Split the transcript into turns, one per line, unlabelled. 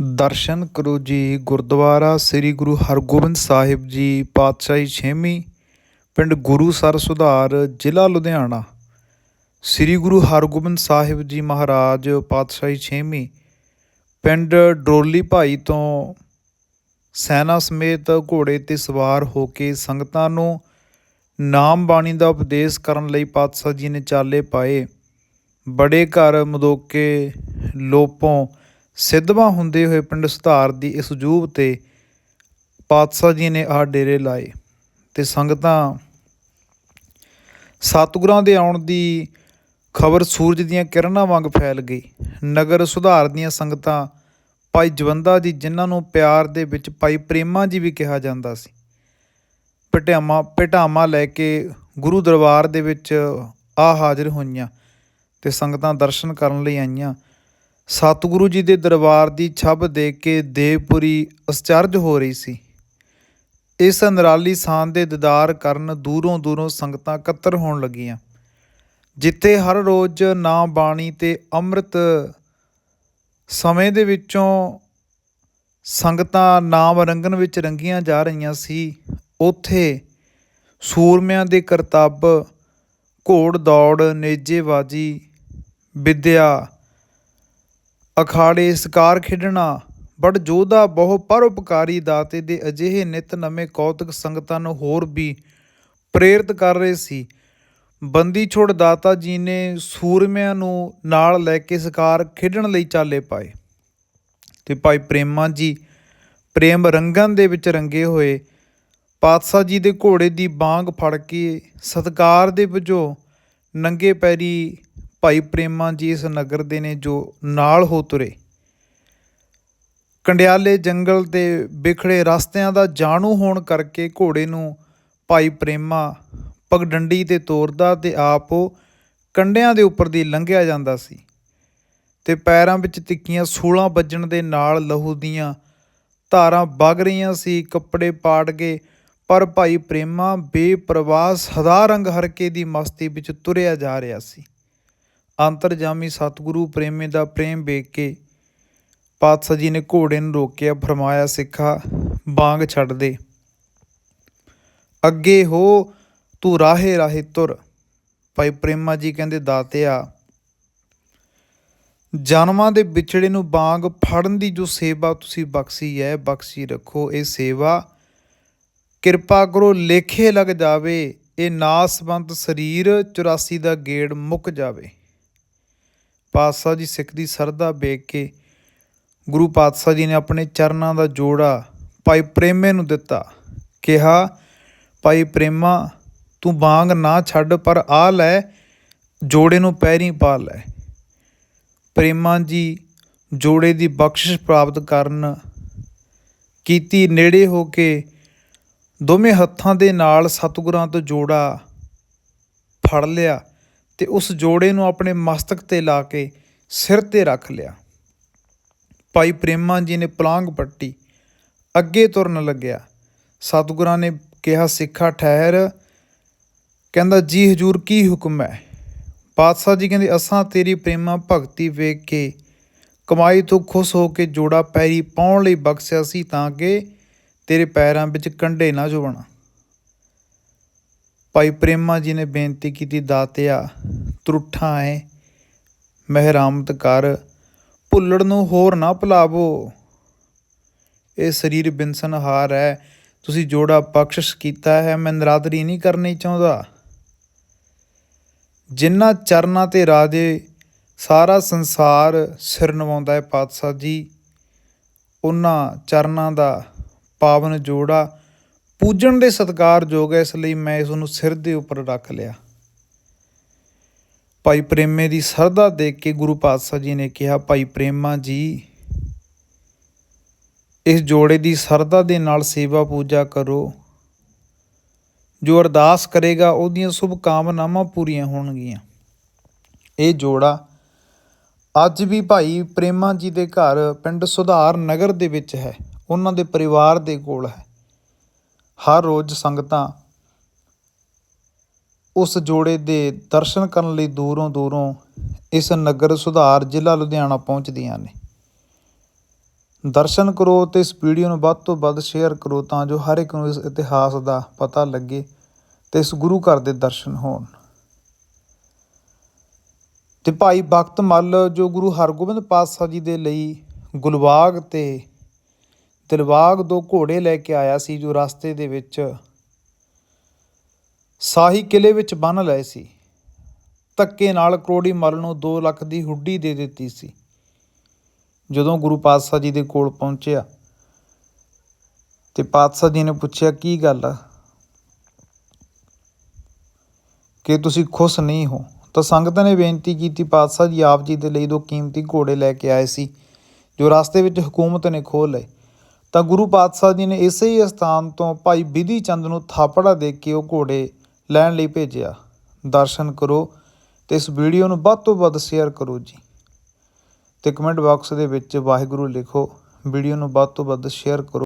ਦਰਸ਼ਨ ਕਰੋ ਜੀ। ਗੁਰਦੁਆਰਾ ਸ੍ਰੀ ਗੁਰੂ ਹਰਗੋਬਿੰਦ ਸਾਹਿਬ ਜੀ, ਪਾਤਸ਼ਾਹੀ ਛੇਵੀਂ ਪਿੰਡ ਗੁਰੂ ਸਰ ਸੁਧਾਰ, ਜ਼ਿਲ੍ਹਾ ਲੁਧਿਆਣਾ। ਸ੍ਰੀ ਗੁਰੂ ਹਰਗੋਬਿੰਦ ਸਾਹਿਬ ਜੀ ਮਹਾਰਾਜ, ਪਾਤਸ਼ਾਹੀ ਛੇਵੀਂ ਪਿੰਡ ਡਰੋਲੀ ਭਾਈ ਤੋਂ ਸੈਨਾ ਸਮੇਤ ਘੋੜੇ ਤੇ ਸਵਾਰ ਹੋ ਕੇ ਸੰਗਤਾਂ ਨੂੰ ਨਾਮ ਬਾਣੀ ਦਾ ਉਪਦੇਸ਼ ਕਰਨ ਲਈ ਪਾਤਸ਼ਾਹ ਜੀ ਨੇ ਚਾਲੇ ਪਾਏ। ਬੜੇ ਘਰ ਮਦੋਕੇ ਲੋਪੋਂ ਸਿੱਧਵਾਂ ਹੁੰਦੇ ਹੋਏ ਪਿੰਡ ਸੁਧਾਰ ਦੀ ਇਸ ਜੂਬ ਤੇ ਪਾਤਸ਼ਾਹ ਜੀ ਨੇ ਆਹ ਡੇਰੇ ਲਾਏ ਤੇ ਸੰਗਤਾਂ ਸਤਿਗੁਰਾਂ ਦੇ ਆਉਣ ਦੀ ਖਬਰ ਸੂਰਜ ਦੀਆਂ ਕਿਰਨਾਂ ਵਾਂਗ ਫੈਲ ਗਈ। ਨਗਰ ਸੁਧਾਰ ਦੀਆਂ ਸੰਗਤਾਂ ਭਾਈ ਜਵੰਦਾ ਜੀ, ਜਿਨ੍ਹਾਂ ਨੂੰ ਪਿਆਰ ਦੇ ਵਿੱਚ ਭਾਈ ਪ੍ਰੇਮਾ ਜੀ ਵੀ ਕਿਹਾ ਜਾਂਦਾ ਸੀ, ਪਟਿਆਮਾ, ਪਟਾਮਾ ਲੈ ਕੇ ਗੁਰੂ ਦਰਬਾਰ ਦੇ ਵਿੱਚ ਆ ਹਾਜ਼ਰ ਹੋਈਆਂ ਤੇ ਸੰਗਤਾਂ ਦਰਸ਼ਨ ਕਰਨ ਲਈ ਆਈਆਂ। ਸਤਿਗੁਰੂ ਜੀ ਦੇ ਦਰਬਾਰ ਦੀ ਛੱਬ ਦੇਖ ਕੇ ਦੇਵਪੁਰੀ ਅਸਚਰਜ ਹੋ ਰਹੀ ਸੀ। ਇਸ ਨਿਰਾਲੀ ਸਾਨ ਦੇ ਦੀਦਾਰ ਕਰਨ ਦੂਰੋਂ ਦੂਰੋਂ ਸੰਗਤਾਂ ਇਕੱਤਰ ਹੋਣ ਲੱਗੀਆਂ। ਜਿੱਥੇ ਹਰ ਰੋਜ਼ ਨਾਮ ਬਾਣੀ ਤੇ ਅੰਮ੍ਰਿਤ ਸਮੇਂ ਦੇ ਵਿੱਚੋਂ ਸੰਗਤਾਂ ਨਾਮ ਰੰਗਨ ਵਿੱਚ ਰੰਗੀਆਂ ਜਾ ਰਹੀਆਂ ਸੀ, ਉੱਥੇ ਸੂਰਮਿਆਂ ਦੇ ਕਰਤੱਬ, ਘੋੜ ਦੌੜ, ਨੇਜੇਬਾਜੀ, ਵਿਦਿਆ ਅਖਾੜੇ ਸਕਾਰ ਖੇਡਣਾ। ਬੜ ਜੋਧਾ ਬਹੁ ਪਰਉਪਕਾਰੀ ਦਾਤੇ ਦੇ ਅਜਿਹੇ ਨਿਤ ਨਵੇਂ ਕੌਤਕ ਸੰਗਤਾਂ ਨੂੰ ਹੋਰ ਵੀ ਪ੍ਰੇਰਿਤ ਕਰ ਰਹੇ ਸੀ। ਬੰਦੀ ਛੋੜ ਦਾਤਾ ਜੀ ਨੇ ਸੂਰਮਿਆਂ ਨੂੰ ਨਾਲ ਲੈ ਕੇ ਸਕਾਰ ਖੇਡਣ ਲਈ ਚਾਲੇ ਪਾਏ। ਤੇ ਭਾਈ ਪ੍ਰੇਮਾ ਜੀ, ਪ੍ਰੇਮ ਰੰਗਾਂ ਦੇ ਵਿੱਚ ਰੰਗੇ ਹੋਏ, ਪਾਤਸ਼ਾਹ ਜੀ ਦੇ ਘੋੜੇ ਦੀ ਬਾਂਗ ਫੜ ਕੇ ਸਤਕਾਰ ਦੇ ਵਜੋਂ ਨੰਗੇ ਪੈਰੀ ਭਾਈ ਪ੍ਰੇਮਾ ਜੀ ਇਸ ਨਗਰ ਦੇ ਨੇ ਜੋ ਨਾਲ ਹੋ ਤੁਰੇ। ਕੰਡਿਆਲੇ ਜੰਗਲ ਦੇ ਵਿਖੜੇ ਰਸਤਿਆਂ ਦਾ ਜਾਣੂ ਹੋਣ ਕਰਕੇ ਘੋੜੇ ਨੂੰ ਭਾਈ ਪ੍ਰੇਮਾ ਪਗਡੰਡੀ ਤੇ ਤੋਰਦਾ ਤੇ ਆਪ ਉਹ ਕੰਡਿਆਂ ਦੇ ਉੱਪਰ ਦੀ ਲੰਘਿਆ ਜਾਂਦਾ ਸੀ ਤੇ ਪੈਰਾਂ ਵਿੱਚ ਤਿੱਕੀਆਂ ਸੂਲਾਂ ਵੱਜਣ ਦੇ ਨਾਲ ਲਹੂ ਦੀਆਂ ਧਾਰਾਂ ਵਗ ਰਹੀਆਂ ਸੀ, ਕੱਪੜੇ ਪਾੜ ਗਏ ਪਰ ਭਾਈ ਪ੍ਰੇਮਾ ਬੇਪਰਵਾਹ ਸਦਾ ਰੰਗ ਹਰਕੇ ਦੀ ਮਸਤੀ ਵਿੱਚ ਤੁਰਿਆ ਜਾ ਰਿਹਾ ਸੀ। ਅੰਤਰਜਾਮੀ ਸਤਿਗੁਰੂ ਪ੍ਰੇਮੇ ਦਾ ਪ੍ਰੇਮ ਵੇਖ ਕੇ ਪਾਤਸ਼ਾਹ ਜੀ ਨੇ ਘੋੜੇ ਨੂੰ ਰੋਕਿਆ, ਫਰਮਾਇਆ, ਸਿੱਖਾ, ਬਾਂਗ ਛੱਡ ਦੇ। ਅੱਗੇ ਹੋ, ਤੂੰ ਰਾਹੇ ਰਾਹੇ ਤੁਰ। ਭਾਈ ਪ੍ਰੇਮਾ ਜੀ ਕਹਿੰਦੇ ਦਾਤਿਆ ਜਨਮਾਂ ਦੇ ਵਿਛੜੇ ਨੂੰ ਬਾਂਗ ਫੜਨ ਦੀ ਜੋ ਸੇਵਾ ਤੁਸੀਂ ਬਖਸ਼ੀ ਹੈ, ਬਖਸ਼ੀ ਰੱਖੋ, ਇਹ ਸੇਵਾ। ਕਿਰਪਾ ਕਰੋ, ਲੇਖੇ ਲੱਗ ਜਾਵੇ, ਇਹ ਨਾਸਵੰਤ ਸਰੀਰ 84 ਦਾ ਗੇੜ ਮੁੱਕ ਜਾਵੇ। ਪਾਤਸ਼ਾਹ ਜੀ ਸਿੱਖ ਦੀ ਸਰਦਾ ਵੇਖ ਕੇ ਗੁਰੂ ਪਾਤਸ਼ਾਹ ਜੀ ਨੇ ਆਪਣੇ ਚਰਨਾਂ ਦਾ ਜੋੜਾ ਭਾਈ ਪ੍ਰੇਮੇ ਨੂੰ ਦਿੱਤਾ। ਕਿਹਾ, ਭਾਈ ਪ੍ਰੇਮਾ, ਤੂੰ ਬਾਂਗ ਨਾ ਛੱਡ, ਪਰ ਆ ਲੈ, ਜੋੜੇ ਨੂੰ ਪੈਰੀ ਪਾ ਲੈ। ਪ੍ਰੇਮਾ ਜੀ ਜੋੜੇ ਦੀ ਬਖਸ਼ਿਸ਼ ਪ੍ਰਾਪਤ ਕਰਨ ਕੀਤੀ, ਨੇੜੇ ਹੋ ਕੇ ਦੋਵੇਂ ਹੱਥਾਂ ਦੇ ਨਾਲ ਸਤਿਗੁਰਾਂ ਤੋਂ ਜੋੜਾ ਫੜ ਲਿਆ। ਤੇ ਉਸ ਜੋੜੇ ਨੂੰ ਆਪਣੇ ਮਸਤਕ ਤੇ ਲਾ ਕੇ ਸਿਰ ਤੇ ਰੱਖ ਲਿਆ। ਭਾਈ ਪ੍ਰੇਮਾ ਜੀ ਨੇ ਪਲਾਂਗ ਪੱਟੀ, ਅੱਗੇ ਤੁਰਨ ਲੱਗਿਆ। ਸਤਿਗੁਰਾਂ ਨੇ ਕਿਹਾ, ਸਿੱਖਾ ਠਹਿਰ। ਕਹਿੰਦਾ, ਜੀ ਹਜੂਰ ਕੀ ਹੁਕਮ ਹੈ? ਬਾਦਸ਼ਾਹ ਜੀ ਕਹਿੰਦੇ, ਅਸਾਂ ਤੇਰੀ ਪ੍ਰੇਮਾ ਭਗਤੀ ਵੇਖ ਕੇ ਕਮਾਈ ਤੋਂ ਖੁਸ਼ ਹੋ ਕੇ ਜੋੜਾ ਪੈਰੀ ਪਾਉਣ ਲਈ ਬਖਸ਼ਿਆ ਸੀ ਤਾਂ ਕਿ ਤੇਰੇ ਪੈਰਾਂ ਵਿੱਚ ਕੰਡੇ ਨਾ ਜੁਵਣ ਭਾਈ ਪ੍ਰੇਮਾ ਜੀ ਨੇ ਬੇਨਤੀ ਕੀਤੀ, ਦਾਤਿਆ, ਤਰੁੱਠਾਂ ਹੈ ਮਹਿਰਾਮਤ ਕਰ, ਭੁੱਲੜ ਨੂੰ ਹੋਰ ਨਾ ਭੁਲਾਵੋ। ਇਹ ਸਰੀਰ ਬਿੰਸਨ ਹੈ, ਤੁਸੀਂ ਜੋੜਾ ਬਖਸ਼ਿਸ਼ ਕੀਤਾ ਹੈ, ਮੈਂ ਨਰਾਦਰੀ ਨਹੀਂ ਕਰਨੀ ਚਾਹੁੰਦਾ। ਜਿਨ੍ਹਾਂ ਚਰਨਾਂ ਤੇ ਰਾਜੇ, ਸਾਰਾ ਸੰਸਾਰ ਸਿਰ ਨਵਾਉਂਦਾ ਹੈ ਪਾਤਸ਼ਾਹ ਜੀ। ਉਹਨਾਂ ਚਰਨਾਂ ਦਾ ਪਾਵਨ ਜੋੜਾ ਪੂਜਣ ਦੇ ਸਤਿਕਾਰਯੋਗ ਹੈ, ਇਸ ਲਈ ਮੈਂ ਇਸ ਨੂੰ ਸਿਰ ਦੇ ਉੱਪਰ ਰੱਖ ਲਿਆ। ਭਾਈ ਪ੍ਰੇਮੇ ਦੀ ਸਰਦਾ ਦੇਖ ਕੇ ਗੁਰੂ ਪਾਤਸ਼ਾਹ ਜੀ ਨੇ ਕਿਹਾ, ਭਾਈ ਪ੍ਰੇਮਾ ਜੀ, ਇਸ ਜੋੜੇ ਦੀ ਸਰਦਾ ਦੇ ਨਾਲ ਸੇਵਾ ਪੂਜਾ ਕਰੋ। ਜੋ ਅਰਦਾਸ ਕਰੇਗਾ, ਉਹਦੀਆਂ ਸ਼ੁਭ ਕਾਮਨਾਵਾਂ ਪੂਰੀਆਂ ਹੋਣਗੀਆਂ। ਇਹ ਜੋੜਾ ਅੱਜ ਵੀ ਭਾਈ ਪ੍ਰੇਮਾ ਜੀ ਦੇ ਘਰ, ਪਿੰਡ ਸੁਧਾਰ ਨਗਰ ਦੇ ਵਿੱਚ ਹੈ। ਉਹਨਾਂ ਦੇ ਪਰਿਵਾਰ ਦੇ ਕੋਲ ਹੈ। ਹਰ ਰੋਜ਼ ਸੰਗਤਾਂ ਉਸ ਜੋੜੇ ਦੇ ਦਰਸ਼ਨ ਕਰਨ ਲਈ ਦੂਰੋਂ ਦੂਰੋਂ ਇਸ ਨਗਰ ਸੁਧਾਰ ਜ਼ਿਲ੍ਹਾ ਲੁਧਿਆਣਾ ਪਹੁੰਚਦੀਆਂ ਨੇ। ਦਰਸ਼ਨ ਕਰੋ ਤੇ ਇਸ ਵੀਡੀਓ ਨੂੰ ਵੱਧ ਤੋਂ ਵੱਧ ਸ਼ੇਅਰ ਕਰੋ ਤਾਂ ਜੋ ਹਰ ਇੱਕ ਨੂੰ ਇਸ ਇਤਿਹਾਸ ਦਾ ਪਤਾ ਲੱਗੇ ਤੇ ਇਸ ਗੁਰੂ ਘਰ ਦੇ ਦਰਸ਼ਨ ਹੋਣ। ਤੇ ਭਾਈ ਭਗਤ ਮੱਲ ਜੋ ਗੁਰੂ ਹਰਗੋਬਿੰਦ ਪਾਤਸ਼ਾਹ ਜੀ ਦੇ ਲਈ ਗੁਲਬਾਗ ਤੇ ਦਿਲਬਾਗ ਦੋ ਘੋੜੇ ਲੈ ਕੇ ਆਇਆ ਸੀ, ਜੋ ਰਸਤੇ ਦੇ ਵਿੱਚ ਸਾਹੀ ਕਿਲੇ ਵਿੱਚ ਬੰਨ ਲਏ ਸੀ। ਧੱਕੇ ਨਾਲ ਕਰੋੜੀ ਮੱਲ ਨੂੰ 2 ਲੱਖ ਦੀ ਹੁੱਡੀ ਦੇ ਦਿੱਤੀ ਸੀ। ਜਦੋਂ ਗੁਰੂ ਪਾਤਸ਼ਾਹ ਜੀ ਦੇ ਕੋਲ ਪਹੁੰਚਿਆ ਤੇ ਪਾਤਸ਼ਾਹ ਜੀ ਨੇ ਪੁੱਛਿਆ, ਕੀ ਗੱਲ ਆ? ਕਿ ਤੁਸੀਂ ਖੁਸ਼ ਨਹੀਂ ਹੋ? ਤਾਂ ਸੰਗਤ ਨੇ ਬੇਨਤੀ ਕੀਤੀ, ਪਾਤਸ਼ਾਹ ਜੀ ਆਪ ਜੀ ਦੇ ਲਈ ਦੋ ਕੀਮਤੀ ਘੋੜੇ ਲੈ ਕੇ ਆਏ ਸੀ, ਜੋ ਰਸਤੇ ਵਿੱਚ ਹਕੂਮਤ ਨੇ ਖੋਹ ਲਏ। ਤਾਂ ਗੁਰੂ ਪਾਤਸ਼ਾਹ ਜੀ ਨੇ ਇਸੇ ਹੀ ਸਥਾਨ ਤੋਂ ਭਾਈ ਵਿਧੀ ਚੰਦ ਨੂੰ ਥਾਪੜਾ ਦੇ ਕੇ ਉਹ ਘੋੜੇ ਲੈਣ ਲਈ ਭੇਜਿਆ। ਦਰਸ਼ਨ ਕਰੋ ਤੇ ਇਸ ਵੀਡੀਓ ਨੂੰ ਵੱਧ ਤੋਂ ਵੱਧ ਸ਼ੇਅਰ ਕਰੋ ਜੀ। ਤੇ ਕਮੈਂਟ ਬਾਕਸ ਦੇ ਵਿੱਚ ਵਾਹਿਗੁਰੂ ਲਿਖੋ। ਵੀਡੀਓ ਨੂੰ ਵੱਧ ਤੋਂ ਵੱਧ ਸ਼ੇਅਰ ਕਰੋ।